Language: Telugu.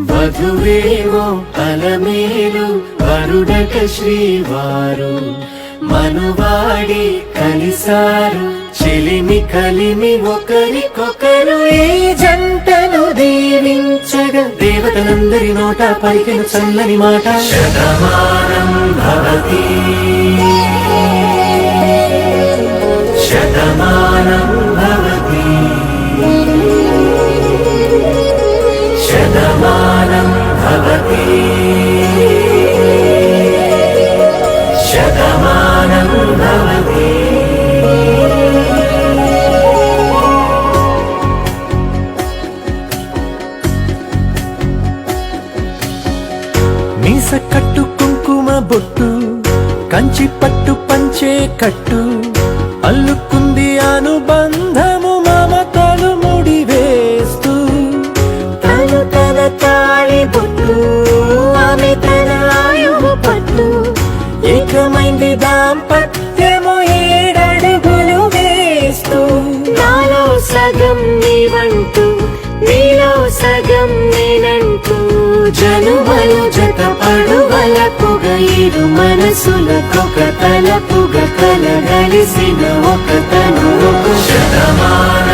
వధువేమో అలమేలు వరుడట శ్రీవారు. మనువాడి కలిసారు చెలిమి కలిమి ఒకరికొకరు ఏ జంటను దీవించగా దేవతలందరి నోట పలికిన చల్లని మాట. శతమానం భవతి. కట్టు కుంకుమ బొట్టు కంచి పట్టు పంచే కట్టు అల్లుకుంది అనుబంధము మమతలు ముడి వేస్తూ. తను తన తాళి బొట్టు ఆమె తన ఆయువు పట్టు. ఏకమైంది దాంపత్యము ఏడడుగులు వేస్తూ. నాలో సగం నీవంటూ నీలో సగం పడువలపుగ ఇరు మనసులకొక తలపుగ కలగలిసిన ఒక తను ఒక శతమానం